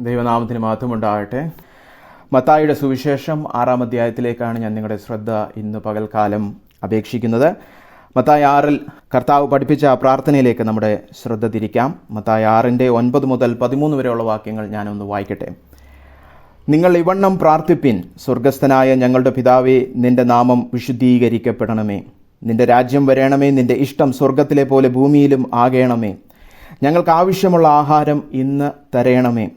ദൈവനാമത്തിന് മാത്രമുണ്ടാകട്ടെ മത്തായിയുടെ സുവിശേഷം ആറാം അധ്യായത്തിലേക്കാണ് ഞാൻ നിങ്ങളുടെ ശ്രദ്ധ ഇന്ന് പകൽക്കാലം അപേക്ഷിക്കുന്നത്. മത്തായി ആറിൽ കർത്താവ് പഠിപ്പിച്ച പ്രാർത്ഥനയിലേക്ക് നമ്മുടെ ശ്രദ്ധ തിരിക്കാം. മത്തായി ആറിന്റെ ഒൻപത് മുതൽ പതിമൂന്ന് വരെയുള്ള വാക്യങ്ങൾ ഞാനൊന്ന് വായിക്കട്ടെ. നിങ്ങൾ ഇവണ്ണം പ്രാർത്ഥിപ്പിൻ സ്വർഗസ്ഥനായ ഞങ്ങളുടെ പിതാവേ നിന്റെ നാമം വിശുദ്ധീകരിക്കപ്പെടണമേ. നിന്റെ രാജ്യം വരേണമേ നിന്റെ ഇഷ്ടം സ്വർഗത്തിലെ പോലെ ഭൂമിയിലും ആകേണമേ. ഞങ്ങൾക്ക് ആവശ്യമുള്ള ആഹാരം ഇന്ന് തരയണമേ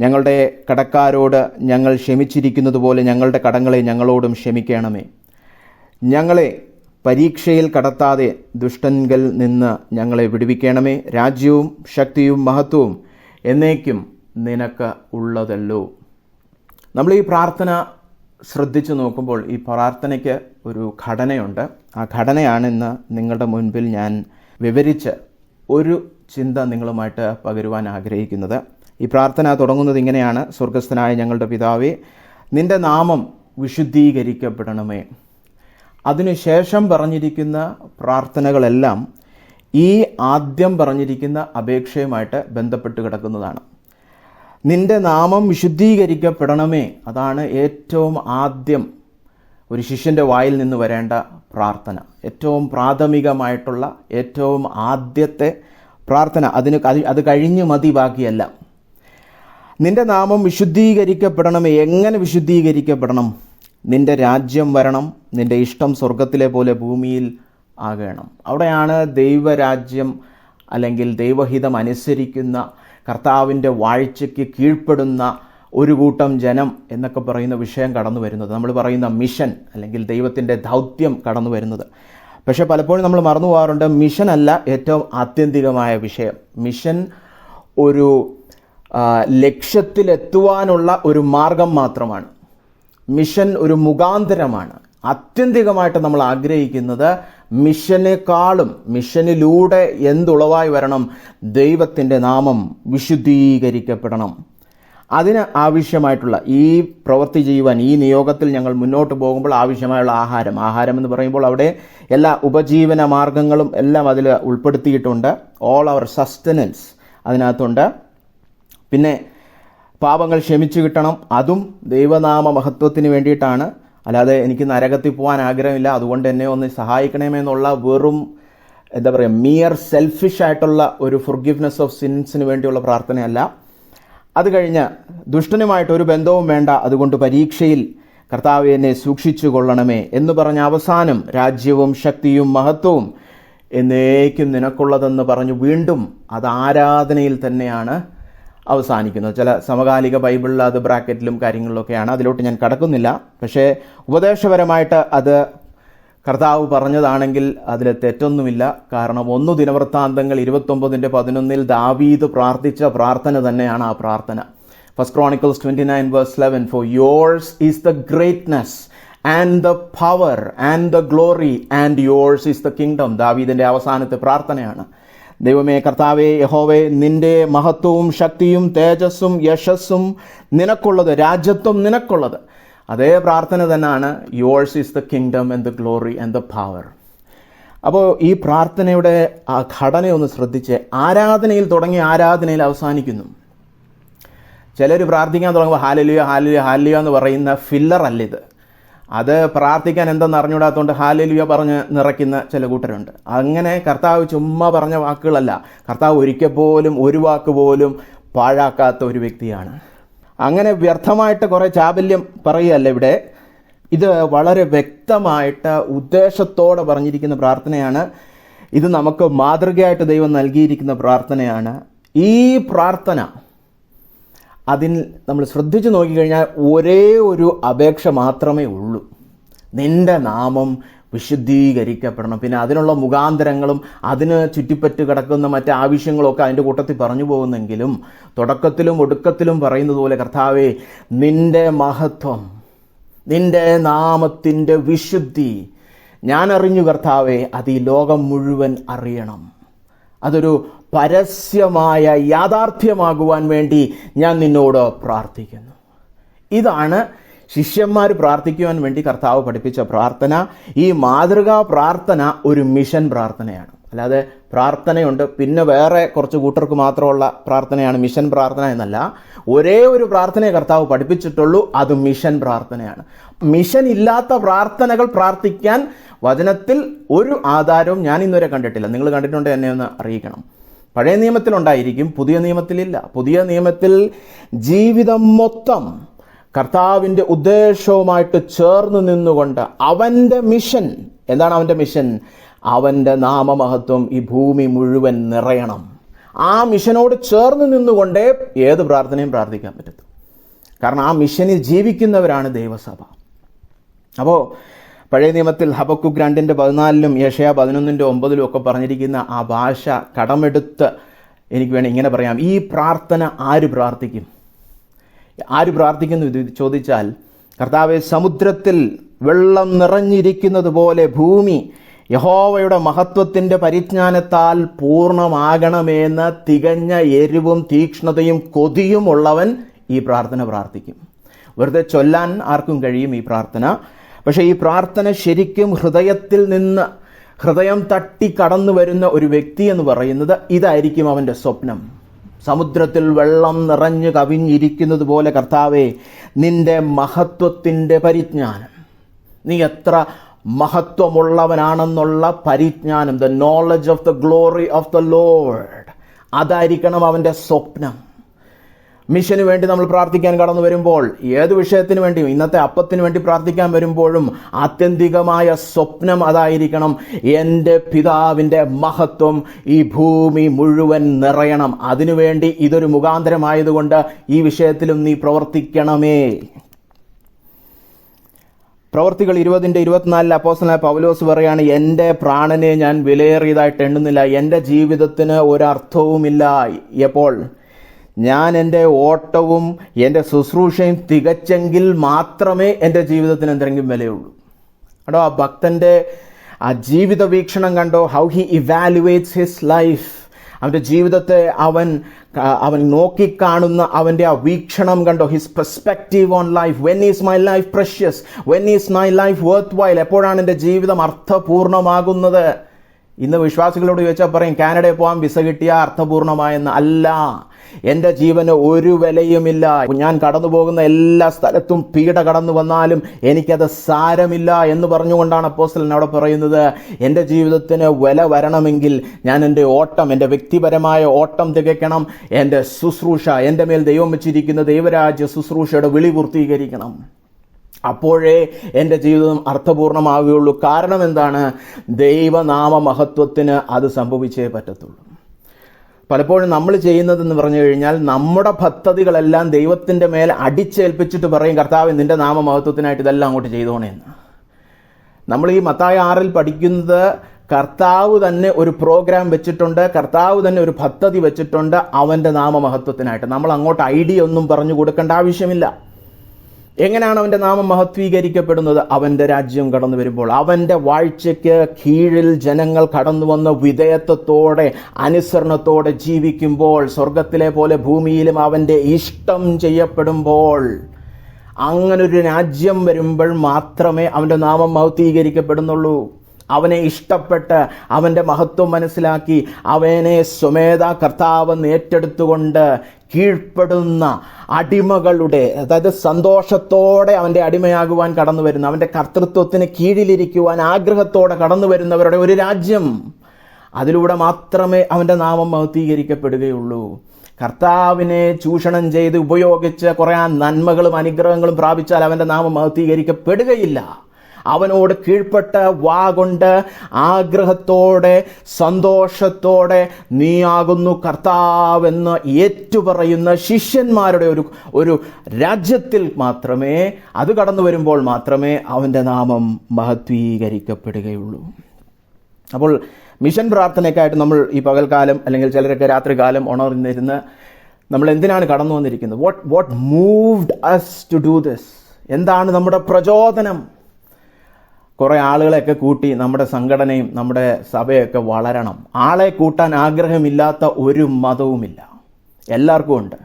ഞങ്ങളുടെ കടക്കാരോട് ഞങ്ങൾ ക്ഷമിച്ചിരിക്കുന്നത് പോലെ ഞങ്ങളുടെ കടങ്ങളെ ഞങ്ങളോടും ക്ഷമിക്കണമേ. ഞങ്ങളെ പരീക്ഷയിൽ കടത്താതെ ദുഷ്ടൻകൽ നിന്ന് ഞങ്ങളെ വിടുവിക്കണമേ. രാജ്യവും ശക്തിയും മഹത്വവും എന്നേക്കും നിനക്ക് ഉള്ളതല്ലോ. നമ്മൾ ഈ പ്രാർത്ഥന ശ്രദ്ധിച്ചു നോക്കുമ്പോൾ ഈ പ്രാർത്ഥനയ്ക്ക് ഒരു ഘടനയുണ്ട്. ആ ഘടനയാണ് ഇന്ന് നിങ്ങളുടെ മുൻപിൽ ഞാൻ വിവരിച്ച് ഒരു ചിന്ത നിങ്ങളുമായിട്ട് പകരുവാൻ ആഗ്രഹിക്കുന്നത്. ഈ പ്രാർത്ഥന തുടങ്ങുന്നത് ഇങ്ങനെയാണ്. സ്വർഗസ്ഥനായ ഞങ്ങളുടെ പിതാവേ നിന്റെ നാമം വിശുദ്ധീകരിക്കപ്പെടണമേ. അതിനുശേഷം പറഞ്ഞിരിക്കുന്ന പ്രാർത്ഥനകളെല്ലാം ഈ ആദ്യം പറഞ്ഞിരിക്കുന്ന അപേക്ഷയുമായിട്ട് ബന്ധപ്പെട്ട് കിടക്കുന്നതാണ്. നിന്റെ നാമം വിശുദ്ധീകരിക്കപ്പെടണമേ. അതാണ് ഏറ്റവും ആദ്യം ഒരു ശിഷ്യന്റെ വായിൽ നിന്ന് വരേണ്ട പ്രാർത്ഥന. ഏറ്റവും പ്രാഥമികമായിട്ടുള്ള ഏറ്റവും ആദ്യത്തെ പ്രാർത്ഥന. അതിന് അത് കഴിഞ്ഞു മതി ബാക്കിയല്ല നിന്റെ നാമം വിശുദ്ധീകരിക്കപ്പെടണം. എങ്ങനെ വിശുദ്ധീകരിക്കപ്പെടണം? നിന്റെ രാജ്യം വരണം. നിന്റെ ഇഷ്ടം സ്വർഗത്തിലെ പോലെ ഭൂമിയിൽ ആകണം. അവിടെയാണ് ദൈവരാജ്യം അല്ലെങ്കിൽ ദൈവഹിതം അനുസരിക്കുന്ന കർത്താവിന്റെ വാഴ്ചയ്ക്ക് കീഴ്പ്പെടുന്ന ഒരു കൂട്ടം ജനം എന്നൊക്കെ പറയുന്ന വിഷയം കടന്നു വരുന്നത്. നമ്മൾ പറയുന്ന മിഷൻ അല്ലെങ്കിൽ ദൈവത്തിന്റെ ദൗത്യം കടന്നു വരുന്നത്. പക്ഷേ പലപ്പോഴും നമ്മൾ മറന്നു പോകാറുണ്ട്. മിഷൻ അല്ല ഏറ്റവും ആത്യന്തികമായ വിഷയം. മിഷൻ ഒരു ലക്ഷ്യത്തിലെത്തുവാനുള്ള ഒരു മാർഗം മാത്രമാണ്. മിഷൻ ഒരു മുഖാന്തരമാണ്. ആത്യന്തികമായിട്ട് നമ്മൾ ആഗ്രഹിക്കുന്നത് മിഷനേക്കാളും മിഷനിലൂടെ എന്തുളവായി വരണം ദൈവത്തിന്റെ നാമം വിശുദ്ധീകരിക്കപ്പെടണം. അതിന് ആവശ്യമായിട്ടുള്ള ഈ പ്രവൃത്തി ചെയ്യുവാൻ ഈ നിയോഗത്തിൽ ഞങ്ങൾ മുന്നോട്ട് പോകുമ്പോൾ ആവശ്യമായുള്ള ആഹാരം. ആഹാരം എന്ന് പറയുമ്പോൾ അവിടെ എല്ലാ ഉപജീവന മാർഗങ്ങളും എല്ലാം അതിൽ ഉൾപ്പെടുത്തിയിട്ടുണ്ട്. ഓൾ അവർ സസ്റ്റനൻസ് അതിനകത്തുണ്ട്. പിന്നെ പാപങ്ങൾ ക്ഷമിച്ചു കിട്ടണം. അതും ദൈവനാമ മഹത്വത്തിന് വേണ്ടിയിട്ടാണ്. അല്ലാതെ എനിക്ക് നരകത്തിൽ പോകാൻ ആഗ്രഹമില്ല. അതുകൊണ്ട് എന്നെ ഒന്ന് സഹായിക്കണമെന്നുള്ള വെറും എന്താ പറയുക മിയർ സെൽഫിഷ് ആയിട്ടുള്ള ഒരു ഫുർഗിവ്നെസ് ഓഫ് സിൻസിന് വേണ്ടിയുള്ള പ്രാർത്ഥനയല്ല. അത് കഴിഞ്ഞ് ദുഷ്ടനുമായിട്ട് ഒരു ബന്ധവും വേണ്ട. അതുകൊണ്ട് പരീക്ഷയിൽ കർത്താവ് എന്നെ സൂക്ഷിച്ചു കൊള്ളണമേ എന്ന് പറഞ്ഞ അവസാനം രാജ്യവും ശക്തിയും മഹത്വവും എന്നേക്കും നിനക്കുള്ളതെന്ന് പറഞ്ഞു വീണ്ടും അത് ആരാധനയിൽ തന്നെയാണ്. അവസാനിക്കുന്നത് ചില സമകാലിക ബൈബിളിൽ അത് ബ്രാക്കറ്റിലും കാര്യങ്ങളിലൊക്കെയാണ്. അതിലോട്ട് ഞാൻ കടക്കുന്നില്ല. പക്ഷേ ഉപദേശപരമായിട്ട് അത് കർത്താവ് പറഞ്ഞതാണെങ്കിൽ അതിൽ തെറ്റൊന്നുമില്ല. കാരണം ഒന്ന് ദിനവൃത്താന്തങ്ങൾ ഇരുപത്തൊമ്പതിന്റെ പതിനൊന്നിൽ ദാവീദ് പ്രാർത്ഥിച്ച പ്രാർത്ഥന തന്നെയാണ് ആ പ്രാർത്ഥന. First Chronicles twenty nine verse eleven for yours is the greatness and the power and the glory and yours is the kingdom ദാവീദിന്റെ അവസാനത്തെ പ്രാർത്ഥനയാണ്. ദൈവമേ കർത്താവേ യഹോവേ നിന്റെ മഹത്വവും ശക്തിയും തേജസ്സും യശസ്സും നിനക്കുള്ളത് രാജ്യത്വം നിനക്കുള്ളത്. അതേ പ്രാർത്ഥന തന്നെയാണ് yours is the kingdom and the glory and the power അപ്പോൾ ഈ പ്രാർത്ഥനയുടെ ആ ഘടനയൊന്ന് ശ്രദ്ധിച്ച് ആരാധനയിൽ തുടങ്ങി ആരാധനയിൽ അവസാനിക്കുന്നു. ചിലർ പ്രാർത്ഥിക്കാൻ തുടങ്ങുമ്പോൾ ഹാലലിയ ഹാലലിയ ഹാലിയ എന്ന് പറയുന്ന ഇത് അത് പ്രാർത്ഥിക്കാൻ എന്തെന്ന് അറിഞ്ഞുകൂടാത്തതുകൊണ്ട് ഹാലലിയ പറഞ്ഞ് നിറയ്ക്കുന്ന ചില കൂട്ടരുണ്ട്. അങ്ങനെ കർത്താവ് ചുമ്മാ പറഞ്ഞ വാക്കുകളല്ല. കർത്താവ് ഒരിക്കൽ പോലും ഒരു വാക്ക് പോലും പാഴാക്കാത്ത ഒരു വ്യക്തിയാണ്. അങ്ങനെ വ്യർത്ഥമായിട്ട് കുറേ ചാബല്യം പറയുകയല്ല ഇവിടെ. ഇത് വളരെ വ്യക്തമായിട്ട് ഉദ്ദേശത്തോടെ പറഞ്ഞിരിക്കുന്ന പ്രാർത്ഥനയാണ്. ഇത് നമുക്ക് മാതൃകയായിട്ട് ദൈവം നൽകിയിരിക്കുന്ന പ്രാർത്ഥനയാണ്. ഈ പ്രാർത്ഥന അതിൽ നമ്മൾ ശ്രദ്ധിച്ചു നോക്കിക്കഴിഞ്ഞാൽ ഒരേ ഒരു അപേക്ഷ മാത്രമേ ഉള്ളൂ. നിന്റെ നാമം വിശുദ്ധീകരിക്കപ്പെടണം. പിന്നെ അതിനുള്ള മുഖാന്തരങ്ങളും അതിന് ചുറ്റിപ്പറ്റി കിടക്കുന്ന മറ്റ് ആവശ്യങ്ങളൊക്കെ അതിന്റെ കൂട്ടത്തിൽ പറഞ്ഞു പോകുന്നെങ്കിലും തുടക്കത്തിലും ഒടുക്കത്തിലും പറയുന്നത് പോലെ കർത്താവേ നിന്റെ മഹത്വം നിന്റെ നാമത്തിന്റെ വിശുദ്ധി ഞാൻ അറിഞ്ഞു കർത്താവെ അത് ഈ ലോകം മുഴുവൻ അറിയണം. അതൊരു പരസ്യമായ യാഥാർത്ഥ്യമാകുവാൻ വേണ്ടി ഞാൻ നിന്നോട് പ്രാർത്ഥിക്കുന്നു. ഇതാണ് ശിഷ്യന്മാർ പ്രാർത്ഥിക്കുവാൻ വേണ്ടി കർത്താവ് പഠിപ്പിച്ച പ്രാർത്ഥന. ഈ മാതൃകാ പ്രാർത്ഥന ഒരു മിഷൻ പ്രാർത്ഥനയാണ്. അല്ലാതെ പ്രാർത്ഥനയുണ്ട്. പിന്നെ വേറെ കുറച്ച് കൂട്ടർക്ക് മാത്രമുള്ള പ്രാർത്ഥനയാണ് മിഷൻ പ്രാർത്ഥന എന്നല്ല. ഒരേ ഒരു പ്രാർത്ഥനയെ കർത്താവ് പഠിപ്പിച്ചിട്ടുള്ളൂ. അത് മിഷൻ പ്രാർത്ഥനയാണ്. മിഷൻ ഇല്ലാത്ത പ്രാർത്ഥനകൾ പ്രാർത്ഥിക്കാൻ വചനത്തിൽ ഒരു ആധാരവും ഞാൻ ഇന്നുവരെ കണ്ടിട്ടില്ല. നിങ്ങൾ കണ്ടിട്ടുണ്ട് എന്നെ ഒന്ന് അറിയിക്കണം. പഴയ നിയമത്തിലുണ്ടായിരിക്കും പുതിയ നിയമത്തിലില്ല പുതിയ നിയമത്തിൽ ജീവിതം മൊത്തം കർത്താവിന്റെ ഉദ്ദേശവുമായിട്ട് ചേർന്ന് നിന്നുകൊണ്ട് അവന്റെ മിഷൻ എന്താണ് അവന്റെ മിഷൻ? അവന്റെ നാമമഹത്വം ഈ ഭൂമി മുഴുവൻ നിറയണം. ആ മിഷനോട് ചേർന്ന് നിന്നുകൊണ്ടേ ഏത് പ്രാർത്ഥനയും പ്രാർത്ഥിക്കാൻ പറ്റത്തു. കാരണം ആ മിഷനിൽ ജീവിക്കുന്നവരാണ് ദൈവസഭ. അപ്പോൾ പഴയ നിയമത്തിൽ ഹബക്കു രണ്ടിന്റെ പതിനാലിലും യഷയ പതിനൊന്നിന്റെ ഒമ്പതിലും ഒക്കെ പറഞ്ഞിരിക്കുന്ന ആ ഭാഷ കടമെടുത്ത് എനിക്ക് വേണം ഇങ്ങനെ പറയാം. ഈ പ്രാർത്ഥന ആര് പ്രാർത്ഥിക്കും? ആര് പ്രാർത്ഥിക്കുന്നു? ഇത് ചോദിച്ചാൽ കർത്താവെ സമുദ്രത്തിൽ വെള്ളം നിറഞ്ഞിരിക്കുന്നത് പോലെ ഭൂമി യഹോവയുടെ മഹത്വത്തിന്റെ പരിജ്ഞാനത്താൽ പൂർണമാകണമെന്ന് തികഞ്ഞ എരിവും തീക്ഷ്ണതയും കൊതിയുമുള്ളവൻ ഈ പ്രാർത്ഥന പ്രാർത്ഥിക്കും. വെറുതെ ചൊല്ലാൻ ആർക്കും കഴിയും ഈ പ്രാർത്ഥന. പക്ഷേ ഈ പ്രാർത്ഥന ശരിക്കും ഹൃദയത്തിൽ നിന്ന് ഹൃദയം തട്ടി കടന്നു വരുന്ന ഒരു വ്യക്തി എന്ന് പറയുന്നത് ഇതായിരിക്കും അവന്റെ സ്വപ്നം. സമുദ്രത്തിൽ വെള്ളം നിറഞ്ഞു കവിഞ്ഞിരിക്കുന്നത് പോലെ കർത്താവെ നിന്റെ മഹത്വത്തിന്റെ പരിജ്ഞാനം. നീ എത്ര മഹത്വമുള്ളവനാണെന്നുള്ള പരിജ്ഞാനം the knowledge of the glory of the lord അതായിരിക്കണം അവന്റെ സ്വപ്നം. മിഷന് വേണ്ടി നമ്മൾ പ്രാർത്ഥിക്കാൻ കടന്നു വരുമ്പോൾ ഏത് വിഷയത്തിന് വേണ്ടിയും ഇന്നത്തെ അപ്പത്തിന് വേണ്ടി പ്രാർത്ഥിക്കാൻ വരുമ്പോഴും ആത്യന്തികമായ സ്വപ്നം അതായിരിക്കണം എന്റെ പിതാവിന്റെ മഹത്വം ഈ ഭൂമി മുഴുവൻ നിറയണം. അതിനുവേണ്ടി ഇതൊരു മുഖാന്തരമായതുകൊണ്ട് ഈ വിഷയത്തിലും നീ പ്രവർത്തിക്കണമേ. പ്രവർത്തികൾ ഇരുപതിന്റെ ഇരുപത്തിനാലിൽ അപ്പോസ്റ്റലായ പൗലോസ് പറയാണ് എന്റെ പ്രാണനെ ഞാൻ വിലയേറിയതായിട്ട് എണ്ണുന്നില്ല. എന്റെ ജീവിതത്തിന് ഒരർത്ഥവുമില്ല. എപ്പോൾ? ഞാൻ എന്റെ ഓട്ടവും എന്റെ ശുശ്രൂഷയും തികച്ചെങ്കിൽ മാത്രമേ എന്റെ ജീവിതത്തിന് എന്തെങ്കിലും വിലയുള്ളൂ. കേട്ടോ ആ ഭക്തന്റെ ആ ജീവിത വീക്ഷണം കണ്ടോ? How he evaluates his life അവന്റെ ജീവിതത്തെ അവൻ അവൻ നോക്കിക്കാണുന്ന അവന്റെ ആ വീക്ഷണം കണ്ടോ? His perspective on life when is my life precious when is my life worthwhile എപ്പോഴാണ് എന്റെ ജീവിതം അർത്ഥപൂർണമാകുന്നത്? ഇന്ന് വിശ്വാസികളോട് ചോദിച്ചാൽ പറയും കാനഡയിൽ പോകാൻ വിസ കിട്ടിയ അർത്ഥപൂർണമായെന്ന്. അല്ല എന്റെ ജീവന് ഒരു വിലയുമില്ല. ഞാൻ കടന്നു പോകുന്ന എല്ലാ സ്ഥലത്തും പീഡ കടന്നു വന്നാലും എനിക്കത് സാരമില്ല എന്ന് പറഞ്ഞുകൊണ്ടാണ് അപ്പോസ്റ്റലൻ അവിടെ പറയുന്നത്. എന്റെ ജീവിതത്തിന് വില വരണമെങ്കിൽ ഞാൻ എന്റെ ഓട്ടം എന്റെ വ്യക്തിപരമായ ഓട്ടം തികയ്ക്കണം. എന്റെ ശുശ്രൂഷ എന്റെ മേൽ ദൈവം വെച്ചിരിക്കുന്ന ദൈവരാജ്യ ശുശ്രൂഷയുടെ വിളി പൂർത്തീകരിക്കണം. അപ്പോഴേ എന്റെ ജീവിതം അർത്ഥപൂർണമാവുകയുള്ളൂ. കാരണം എന്താണ്? ദൈവനാമ മഹത്വത്തിന് അത് സംഭവിച്ചേ പറ്റത്തുള്ളൂ. പലപ്പോഴും നമ്മൾ ചെയ്യുന്നതെന്ന് പറഞ്ഞു കഴിഞ്ഞാൽ നമ്മുടെ പദ്ധതികളെല്ലാം ദൈവത്തിന്റെ മേൽ അടിച്ചേൽപ്പിച്ചിട്ട് പറയും കർത്താവ് നിന്റെ നാമമഹത്വത്തിനായിട്ട് ഇതെല്ലാം അങ്ങോട്ട് ചെയ്തോണേ എന്ന്. നമ്മൾ ഈ മത്തായ ആറിൽ പഠിക്കുന്നത് കർത്താവ് തന്നെ ഒരു പ്രോഗ്രാം വെച്ചിട്ടുണ്ട് കർത്താവ് തന്നെ ഒരു പദ്ധതി വെച്ചിട്ടുണ്ട് അവന്റെ നാമമഹത്വത്തിനായിട്ട്. നമ്മൾ അങ്ങോട്ട് ഐഡിയ ഒന്നും പറഞ്ഞു കൊടുക്കേണ്ട ആവശ്യമില്ല. എങ്ങനെയാണ് അവന്റെ നാമം മഹത്വീകരിക്കപ്പെടുന്നത്? അവന്റെ രാജ്യം കടന്നു വരുമ്പോൾ. അവന്റെ വാഴ്ചയ്ക്ക് കീഴിൽ ജനങ്ങൾ കടന്നു വന്ന വിധേയത്വത്തോടെ അനുസരണത്തോടെ ജീവിക്കുമ്പോൾ സ്വർഗത്തിലെ പോലെ ഭൂമിയിലും അവന്റെ ഇഷ്ടം ചെയ്യപ്പെടുമ്പോൾ അങ്ങനൊരു രാജ്യം വരുമ്പോൾ മാത്രമേ അവന്റെ നാമം മഹത്വീകരിക്കപ്പെടുന്നുള്ളൂ. അവനെ ഇഷ്ടപ്പെട്ട് അവന്റെ മഹത്വം മനസ്സിലാക്കി അവനെ സ്വമേധ കർത്താവ് ഏറ്റെടുത്തുകൊണ്ട് കീഴ്പ്പെടുന്ന അടിമകളുടെ അതായത് സന്തോഷത്തോടെ അവന്റെ അടിമയാകുവാൻ കടന്നു വരുന്ന അവന്റെ കർത്തൃത്വത്തിന് കീഴിലിരിക്കുവാൻ ആഗ്രഹത്തോടെ കടന്നു വരുന്നവരുടെ ഒരു രാജ്യം. അതിലൂടെ മാത്രമേ അവന്റെ നാമം മഹത്വീകരിക്കപ്പെടുകയുള്ളൂ. കർത്താവിനെ ചൂഷണം ചെയ്ത് ഉപയോഗിച്ച് കുറേ നന്മകളും അനുഗ്രഹങ്ങളും പ്രാപിച്ചാൽ അവന്റെ നാമം മഹത്വീകരിക്കപ്പെടുകയില്ല. അവനോട് കീഴ്പ്പെട്ട വാ കൊണ്ട് ആഗ്രഹത്തോടെ സന്തോഷത്തോടെ നീയാകുന്നു കർത്താവെന്ന് ഏറ്റുപറയുന്ന ശിഷ്യന്മാരുടെ ഒരു ഒരു രാജ്യത്തിൽ മാത്രമേ അത് കടന്നു വരുമ്പോൾ മാത്രമേ അവന്റെ നാമം മഹത്വീകരിക്കപ്പെടുകയുള്ളൂ. അപ്പോൾ മിഷൻ പ്രാർത്ഥനയ്ക്കായിട്ട് നമ്മൾ ഈ പകൽക്കാലം അല്ലെങ്കിൽ ചിലരൊക്കെ രാത്രികാലം ഉണർന്നിരുന്ന് നമ്മൾ എന്തിനാണ് കടന്നു വന്നിരിക്കുന്നത് what what moved us to do this എന്താണ് നമ്മുടെ പ്രചോദനം? കുറേ ആളുകളെയൊക്കെ കൂട്ടി നമ്മുടെ സംഘടനയും നമ്മുടെ സഭയൊക്കെ വളരണം. ആളെ കൂട്ടാൻ ആഗ്രഹമില്ലാത്ത ഒരു മതവുമില്ല. എല്ലാവർക്കും ഉണ്ട്.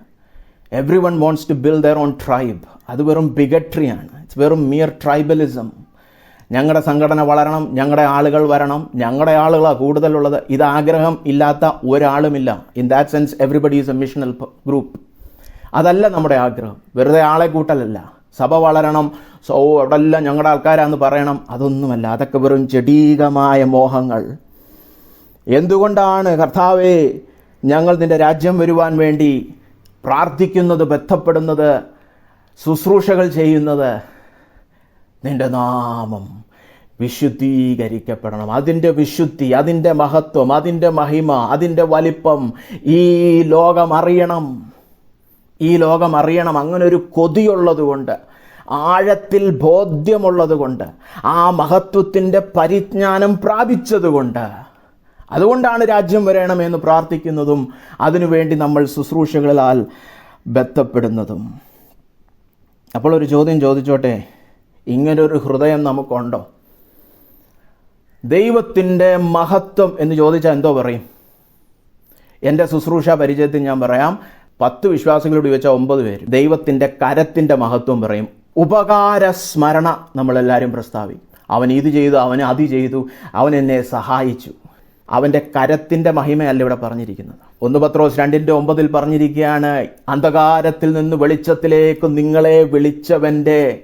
Everyone wants to build their own tribe അത് വെറും ബിഗട്രിയാണ് ഇറ്റ്സ് വെറും മിയർ ട്രൈബലിസം ഞങ്ങളുടെ സംഘടന വളരണം ഞങ്ങളുടെ ആളുകൾ വരണം ഞങ്ങളുടെ ആളുകളാണ് കൂടുതലുള്ളത്. ഇത് ആഗ്രഹം ഇല്ലാത്ത ഒരാളുമില്ല. In that sense everybody is a missional group അതല്ല നമ്മുടെ ആഗ്രഹം. വെറുതെ ആളെ കൂട്ടലല്ല. സഭ വളരണം. സോ അവിടെ എല്ലാം ഞങ്ങളുടെ ആൾക്കാരാന്ന് പറയണം. അതൊന്നുമല്ല. അതൊക്കെ വെറും ചെടീകമായ മോഹങ്ങൾ. എന്തുകൊണ്ടാണ് കർത്താവെ ഞങ്ങൾ നിന്റെ രാജ്യം വരുവാൻ വേണ്ടി പ്രാർത്ഥിക്കുന്നത് ബന്ധപ്പെടുന്നത് ശുശ്രൂഷകൾ ചെയ്യുന്നത്? നിന്റെ നാമം വിശുദ്ധീകരിക്കപ്പെടണം. അതിന്റെ വിശുദ്ധി അതിന്റെ മഹത്വം അതിന്റെ മഹിമ അതിന്റെ വലിപ്പം ഈ ലോകം അറിയണം ഈ ലോകം അറിയണം അങ്ങനെ ഒരു കൊതിയുള്ളതുകൊണ്ട് ആഴത്തിൽ ബോധ്യമുള്ളതുകൊണ്ട് ആ മഹത്വത്തിന്റെ പരിജ്ഞാനം പ്രാപിച്ചതുകൊണ്ട് അതുകൊണ്ടാണ് രാജ്യം വരണമെന്ന് പ്രാർത്ഥിക്കുന്നതും അതിനുവേണ്ടി നമ്മൾ ശുശ്രൂഷകളാൽ ബന്ധപ്പെടുന്നതും. അപ്പോൾ ഒരു ചോദ്യം ചോദിച്ചോട്ടെ? ഇങ്ങനൊരു ഹൃദയം നമുക്കുണ്ടോ? ദൈവത്തിന്റെ മഹത്വം എന്ന് ചോദിച്ചാൽ എന്തോ പറയും? എന്റെ ശുശ്രൂഷ പരിചയത്തിൽ ഞാൻ പറയാം. പത്ത് വിശ്വാസികളോട് ചോദിച്ചാൽ ഒമ്പത് പേര്. ദൈവത്തിന്റെ കരത്തിന്റെ മഹത്വം പറയും. ഉപകാര സ്മരണ നമ്മളെല്ലാവരും പ്രസ്താവിക്കും. അവൻ ഇത് ചെയ്തു അവൻ അത് ചെയ്തു അവൻ എന്നെ സഹായിച്ചു. അവന്റെ കരത്തിന്റെ മഹിമയല്ല ഇവിടെ പറഞ്ഞിരിക്കുന്നത്. ഒന്ന് പത്രോസ് രണ്ടിന്റെ ഒമ്പതിൽ പറഞ്ഞിരിക്കുകയാണ് അന്ധകാരത്തിൽ നിന്ന് വെളിച്ചത്തിലേക്ക് നിങ്ങളെ വിളിച്ചവന്റെ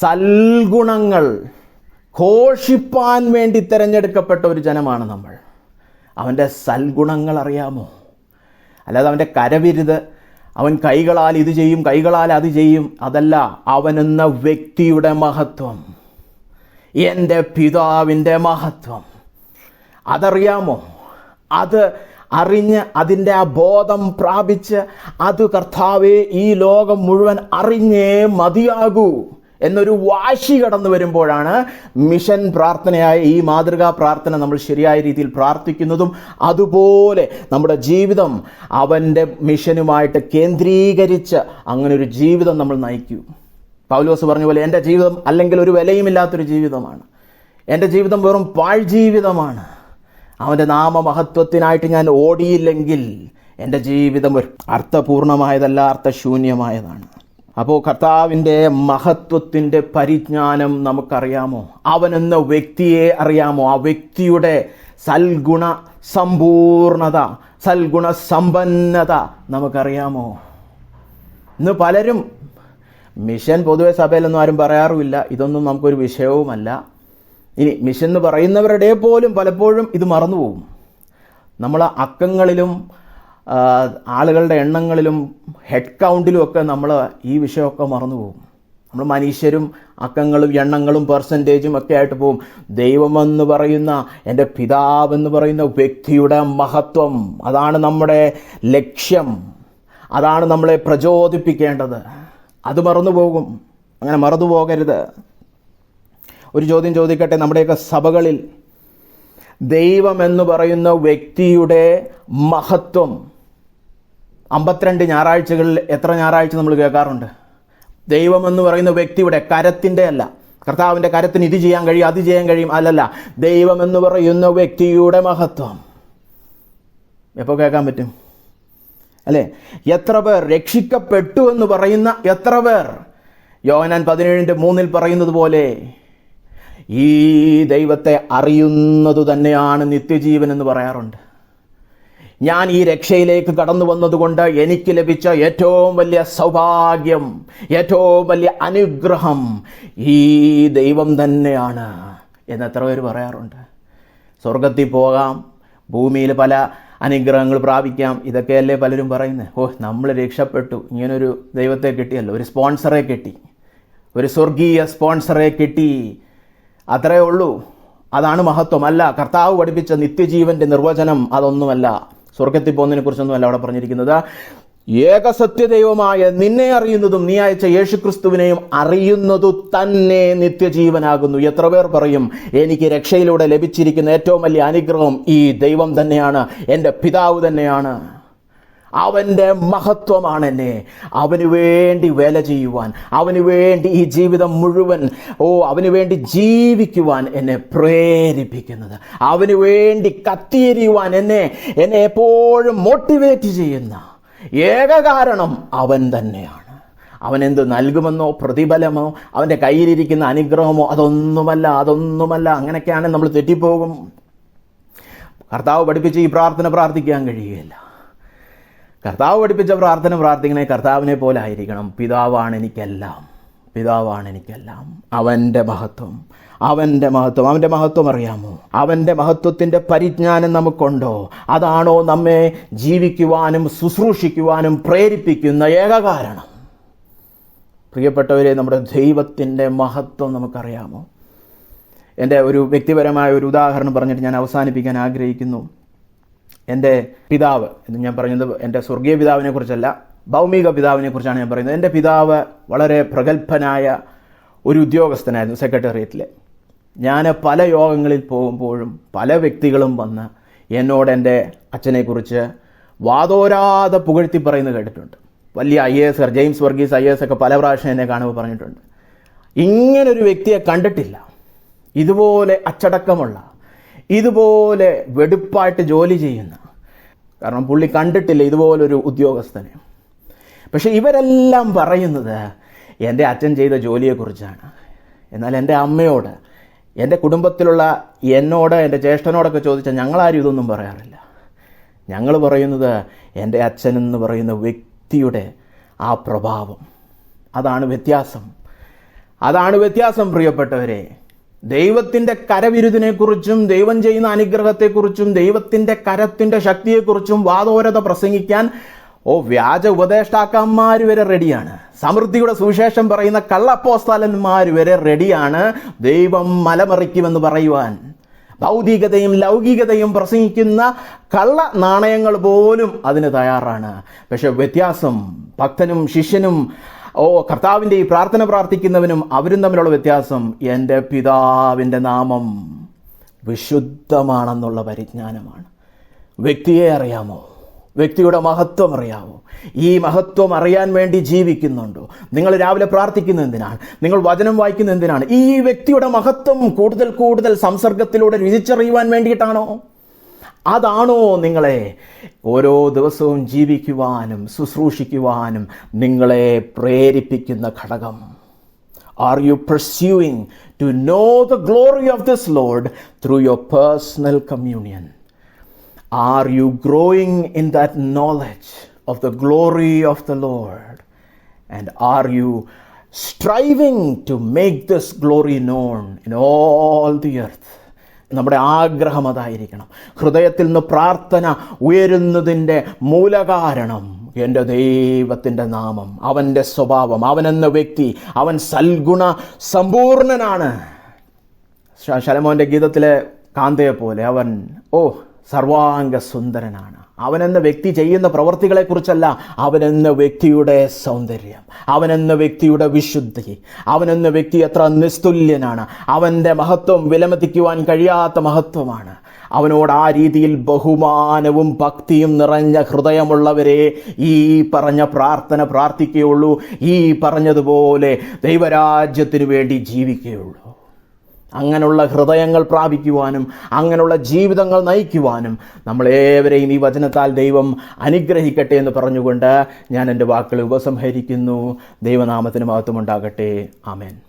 സൽഗുണങ്ങൾ ഘോഷിപ്പാൻ വേണ്ടി തിരഞ്ഞെടുക്കപ്പെട്ട ഒരു ജനമാണ് നമ്മൾ. അവന്റെ സൽഗുണങ്ങൾ അറിയാമോ? അല്ലാതെ അവന്റെ കരവിരുത് അവൻ കൈകളാൽ ഇത് ചെയ്യും കൈകളാൽ അത് ചെയ്യും അതല്ല അവനെന്ന വ്യക്തിയുടെ മഹത്വം. എന്റെ പിതാവിന്റെ മഹത്വം. അതറിയാമോ? അത് അറിഞ്ഞ് അതിന്റെ ആ ബോധം പ്രാപിച്ച് അത് കർത്താവെ ഈ ലോകം മുഴുവൻ അറിഞ്ഞേ മതിയാകൂ. എന്നൊരു വാശി കടന്നു വരുമ്പോഴാണ് മിഷൻ പ്രാർത്ഥനയായ ഈ മാതൃകാ പ്രാർത്ഥന നമ്മൾ ശരിയായ രീതിയിൽ പ്രാർത്ഥിക്കുന്നതും അതുപോലെ നമ്മുടെ ജീവിതം അവന്റെ മിഷനുമായിട്ട് കേന്ദ്രീകരിച്ച് അങ്ങനെ ഒരു ജീവിതം നമ്മൾ നയിക്കൂ. പൗലോസ് പറഞ്ഞ പോലെ എന്റെ ജീവിതം അല്ലെങ്കിൽ ഒരു വിലയുമില്ലാത്തൊരു ജീവിതമാണ്. എന്റെ ജീവിതം വെറും പാഴ് ജീവിതമാണ്. അവന്റെ നാമമഹത്വത്തിനായിട്ട് ഞാൻ ഓടിയില്ലെങ്കിൽ എന്റെ ജീവിതം ഒരു അർത്ഥപൂർണമായതല്ല അർത്ഥശൂന്യമായതാണ്. അപ്പോൾ കർത്താവിന്റെ മഹത്വത്തിന്റെ പരിജ്ഞാനം നമുക്കറിയാമോ? അവനെന്ന വ്യക്തിയെ അറിയാമോ? ആ വ്യക്തിയുടെ സൽഗുണ സമ്പൂർണത സൽഗുണ സമ്പന്നത നമുക്കറിയാമോ? ഇന്ന് പലരും മിഷൻ പൊതുവെ സഭയിലൊന്നും ആരും പറയാറുമില്ല. ഇതൊന്നും നമുക്കൊരു വിഷയവുമല്ല. ഇനി മിഷൻ എന്ന് പറയുന്നവരുടെ പോലും പലപ്പോഴും ഇത് മറന്നുപോകും. നമ്മൾ അക്കങ്ങളിലും ആളുകളുടെ എണ്ണങ്ങളിലും ഹെഡ് കൗണ്ടിലും ഒക്കെ നമ്മൾ ഈ വിഷയമൊക്കെ മറന്നു പോകും നമ്മൾ മനുഷ്യരും അക്കങ്ങളും എണ്ണങ്ങളും പെർസെന്റേജും ഒക്കെ ആയിട്ട് പോകും. ദൈവമെന്ന് പറയുന്ന എന്റെ പിതാവെന്ന് പറയുന്ന വ്യക്തിയുടെ മഹത്വം അതാണ് നമ്മുടെ ലക്ഷ്യം. അതാണ് നമ്മളെ പ്രചോദിപ്പിക്കേണ്ടത്. അത് മറന്നു പോകും അങ്ങനെ മറന്നു പോകരുത് ഒരു ചോദ്യം ചോദിക്കട്ടെ നമ്മുടെയൊക്കെ സഭകളിൽ ദൈവമെന്ന് പറയുന്ന വ്യക്തിയുടെ മഹത്വം. അമ്പത്തിരണ്ട് ഞായറാഴ്ചകളിൽ എത്ര ഞായറാഴ്ച നമ്മൾ കേൾക്കാറുണ്ട്? ദൈവമെന്ന് പറയുന്ന വ്യക്തിയുടെ കരത്തിന്റെ അല്ല. കർത്താവിന്റെ കരത്തിന് ഇത് ചെയ്യാൻ കഴിയും അത് ചെയ്യാൻ കഴിയും അല്ലല്ല. ദൈവമെന്ന് പറയുന്ന വ്യക്തിയുടെ മഹത്വം. എപ്പോൾ കേൾക്കാൻ പറ്റും? അല്ലേ? എത്ര പേർ രക്ഷിക്കപ്പെട്ടു എന്ന് പറയുന്ന എത്ര പേർ? യോഹനാൻ പതിനേഴിന്റെ മൂന്നിൽ പറയുന്നത് പോലെ ഈ ദൈവത്തെ അറിയുന്നത് തന്നെയാണ് നിത്യജീവൻ എന്ന് പറയാറുണ്ട്. ഞാൻ ഈ രക്ഷയിലേക്ക് കടന്നു വന്നതുകൊണ്ട് എനിക്ക് ലഭിച്ച ഏറ്റവും വലിയ സൗഭാഗ്യം ഏറ്റവും വലിയ അനുഗ്രഹം ഈ ദൈവം തന്നെയാണ് എന്ന് എത്ര പേര് പറയാറുണ്ട്. സ്വർഗത്തിൽ പോകാം ഭൂമിയിൽ പല അനുഗ്രഹങ്ങൾ പ്രാപിക്കാം ഇതൊക്കെയല്ലേ പലരും പറയുന്നത്. ഓ നമ്മൾ രക്ഷപ്പെട്ടു. ഇങ്ങനൊരു ദൈവത്തെ കിട്ടിയല്ലോ ഒരു സ്പോൺസറെ കിട്ടി. ഒരു സ്വർഗീയ സ്പോൺസറെ കിട്ടി. അത്രയേ ഉള്ളൂ. അതാണ് മഹത്വം. അല്ല കർത്താവ് പഠിപ്പിച്ച നിത്യജീവന്റെ നിർവചനം അതൊന്നുമല്ല. സ്വർഗത്തിൽ പോകുന്നതിനെ കുറിച്ചൊന്നുമല്ല അവിടെ പറഞ്ഞിരിക്കുന്നത്. ഏകസത്യദൈവമായ നിന്നെ അറിയുന്നതും നീ അയച്ച യേശുക്രിസ്തുവിനെയും അറിയുന്നതു തന്നെ നിത്യജീവനാകുന്നു. എത്ര പേർ പറയും എനിക്ക് രക്ഷയിലൂടെ ലഭിച്ചിരിക്കുന്ന ഏറ്റവും വലിയ അനുഗ്രഹം ഈ ദൈവം തന്നെയാണ് എന്റെ പിതാവ് തന്നെയാണ്. അവന്റെ മഹത്വമാണ് എന്നെ അവന് വേണ്ടി വേല ചെയ്യുവാൻ അവന് വേണ്ടി ഈ ജീവിതം മുഴുവൻ ഓ അവന് വേണ്ടി ജീവിക്കുവാൻ എന്നെ പ്രേരിപ്പിക്കുന്നത്. അവന് വേണ്ടി കത്തിയെരിയുവാൻ എന്നെ എന്നെ എപ്പോഴും മോട്ടിവേറ്റ് ചെയ്യുന്ന ഏക കാരണം അവൻ തന്നെയാണ്. അവൻ എന്ത് നൽകുമെന്നോ പ്രതിഫലമോ അവന്റെ കയ്യിലിരിക്കുന്ന അനുഗ്രഹമോ അതൊന്നുമല്ല അതൊന്നുമല്ല അങ്ങനെയൊക്കെയാണ് നമ്മൾ തെറ്റിപ്പോകും. കർത്താവ് പഠിപ്പിച്ച് ഈ പ്രാർത്ഥന പ്രാർത്ഥിക്കാൻ കഴിയുകയില്ല. കർത്താവ് പഠിപ്പിച്ച പ്രാർത്ഥന പ്രാർത്ഥിക്കണേ കർത്താവിനെ പോലെ ആയിരിക്കണം. പിതാവാണ് എനിക്കെല്ലാം. പിതാവാണ് എനിക്കെല്ലാം. അവന്റെ മഹത്വം. അവന്റെ മഹത്വം. അവന്റെ മഹത്വം അറിയാമോ? അവന്റെ മഹത്വത്തിന്റെ പരിജ്ഞാനം നമുക്കുണ്ടോ? അതാണോ നമ്മെ ജീവിക്കുവാനും ശുശ്രൂഷിക്കുവാനും പ്രേരിപ്പിക്കുന്ന ഏക കാരണം പ്രിയപ്പെട്ടവരെ നമ്മുടെ ദൈവത്തിന്റെ മഹത്വം നമുക്കറിയാമോ? എന്റെ ഒരു വ്യക്തിപരമായ ഒരു ഉദാഹരണം പറഞ്ഞിട്ട് ഞാൻ അവസാനിപ്പിക്കാൻ ആഗ്രഹിക്കുന്നു. എന്റെ പിതാവ് എന്ന് ഞാൻ പറയുന്നത് എന്റെ സ്വർഗീയ പിതാവിനെ കുറിച്ചല്ല ഭൗമിക പിതാവിനെ കുറിച്ചാണ് ഞാൻ പറയുന്നത്. എന്റെ പിതാവ് വളരെ പ്രഗത്ഭനായ ഒരു ഉദ്യോഗസ്ഥനായിരുന്നു സെക്രട്ടേറിയറ്റിലെ. ഞാൻ പല യോഗങ്ങളിൽ പോകുമ്പോഴും പല വ്യക്തികളും വന്ന് എന്നോട് എന്റെ അച്ഛനെക്കുറിച്ച് വാതോരാതെ പുകഴ്ത്തി പറയുന്നത് കേട്ടിട്ടുണ്ട്. വലിയ I A S James Varghese I S ഒക്കെ പല പ്രാവശ്യം എന്നെ കാണുമ്പോൾ പറഞ്ഞിട്ടുണ്ട്. ഇങ്ങനൊരു വ്യക്തിയെ കണ്ടിട്ടില്ല. ഇതുപോലെ അച്ചടക്കമുള്ള ഇതുപോലെ വെടുപ്പായിട്ട് ജോലി ചെയ്യുന്ന കാരണം പുള്ളി കണ്ടിട്ടില്ല ഇതുപോലൊരു ഉദ്യോഗസ്ഥനെ. പക്ഷെ ഇവരെല്ലാം പറയുന്നത് എന്റെ അച്ഛൻ ചെയ്ത ജോലിയെക്കുറിച്ചാണ്. എന്നാൽ എന്റെ അമ്മയോട് എന്റെ കുടുംബത്തിലുള്ള എന്നോട് എന്റെ ജ്യേഷ്ഠനോടൊക്കെ ചോദിച്ചാൽ ഞങ്ങളാരും ഇതൊന്നും പറയാറില്ല. ഞങ്ങൾ പറയുന്നത് എന്റെ അച്ഛനെന്ന് പറയുന്ന വ്യക്തിയുടെ ആ പ്രഭാവം. അതാണ് വ്യത്യാസം. അതാണ് വ്യത്യാസം പ്രിയപ്പെട്ടവരെ. ദൈവത്തിന്റെ കരവിരുതിനെക്കുറിച്ചും ദൈവം ചെയ്യുന്ന അനുഗ്രഹത്തെക്കുറിച്ചും ദൈവത്തിന്റെ കരത്തിന്റെ ശക്തിയെക്കുറിച്ചും വാദോരത പ്രസംഗിക്കാൻ ഓ വ്യാജ ഉപദേഷ്ടാക്കന്മാർ വരെ റെഡിയാണ്. സമൃദ്ധിയുടെ സുവിശേഷം പറയുന്ന കള്ളപ്പോസ്താലന്മാർ വരെ റെഡിയാണ് ദൈവം മലമറിക്കുമെന്ന് പറയുവാൻ. ഭൗതികതയും ലൗകികതയും പ്രസംഗിക്കുന്ന കള്ള നാണയങ്ങൾ പോലും അതിന് തയ്യാറാണ്. പക്ഷെ വ്യത്യാസം ഭക്തനും ശിഷ്യനും ഓ കർത്താവിന്റെ ഈ പ്രാർത്ഥന പ്രാർത്ഥിക്കുന്നവനും അവരും തമ്മിലുള്ള വ്യത്യാസം എന്റെ പിതാവിന്റെ നാമം വിശുദ്ധമാണെന്നുള്ള പരിജ്ഞാനമാണ്. വ്യക്തിയെ അറിയാമോ? വ്യക്തിയുടെ മഹത്വം അറിയാമോ? ഈ മഹത്വം അറിയാൻ വേണ്ടി ജീവിക്കുന്നുണ്ടോ? നിങ്ങൾ രാവിലെ പ്രാർത്ഥിക്കുന്ന എന്തിനാണ്? നിങ്ങൾ വചനം വായിക്കുന്ന എന്തിനാണ്? ഈ വ്യക്തിയുടെ മഹത്വം കൂടുതൽ കൂടുതൽ സംസർഗത്തിലൂടെ രുചിച്ചറിയുവാൻ വേണ്ടിയിട്ടാണോ? അതാണോ നിങ്ങളെ ഓരോ ദിവസവും ജീവിക്കുവാനും ശുശ്രൂഷിക്കുവാനും നിങ്ങളെ പ്രേരിപ്പിക്കുന്ന ഘടകം are you pursuing to know the glory of this Lord through your personal communion Are you growing in that knowledge of the glory of the Lord? And are you striving to make this glory known in all the earth? നമ്മുടെ ആഗ്രഹം അതായിരിക്കണം. ഹൃദയത്തിൽ നിന്ന് പ്രാർത്ഥന ഉയരുന്നതിന്റെ മൂലകാരണം എന്റെ ദൈവത്തിന്റെ നാമം അവന്റെ സ്വഭാവം അവനെന്ന വ്യക്തി അവൻ സൽഗുണ സമ്പൂർണനാണ്. ശലമോന്റെ ഗീതത്തിലെ കാന്തയെ പോലെ അവൻ ഓ സർവാംഗ സുന്ദരനാണ് അവനെന്ന വ്യക്തി ചെയ്യുന്ന പ്രവൃത്തികളെക്കുറിച്ചല്ല അവനെന്ന വ്യക്തിയുടെ സൗന്ദര്യം അവനെന്ന വ്യക്തിയുടെ വിശുദ്ധി അവനെന്ന വ്യക്തി എത്ര നിസ്തുല്യനാണ് അവന്റെ മഹത്വം വിലമതിക്കുവാൻ കഴിയാത്ത മഹത്വമാണ്. അവനോട് ആ രീതിയിൽ ബഹുമാനവും ഭക്തിയും നിറഞ്ഞ ഹൃദയമുള്ളവരെ ഈ പറഞ്ഞ പ്രാർത്ഥന പ്രാർത്ഥിക്കുകയുള്ളൂ ഈ പറഞ്ഞതുപോലെ ദൈവരാജ്യത്തിനു വേണ്ടി ജീവിക്കുകയുള്ളൂ. അങ്ങനെയുള്ള ഹൃദയങ്ങൾ പ്രാപിക്കുവാനും അങ്ങനെയുള്ള ജീവിതങ്ങൾ നയിക്കുവാനും നമ്മളേവരെയും ഈ വചനത്താൽ ദൈവം അനുഗ്രഹിക്കട്ടെ എന്ന് പറഞ്ഞുകൊണ്ട് ഞാൻ എന്റെ വാക്കുകൾ ഉപസംഹരിക്കുന്നു. ദൈവനാമത്തിന് മഹത്വമുണ്ടാകട്ടെ. ആമേൻ.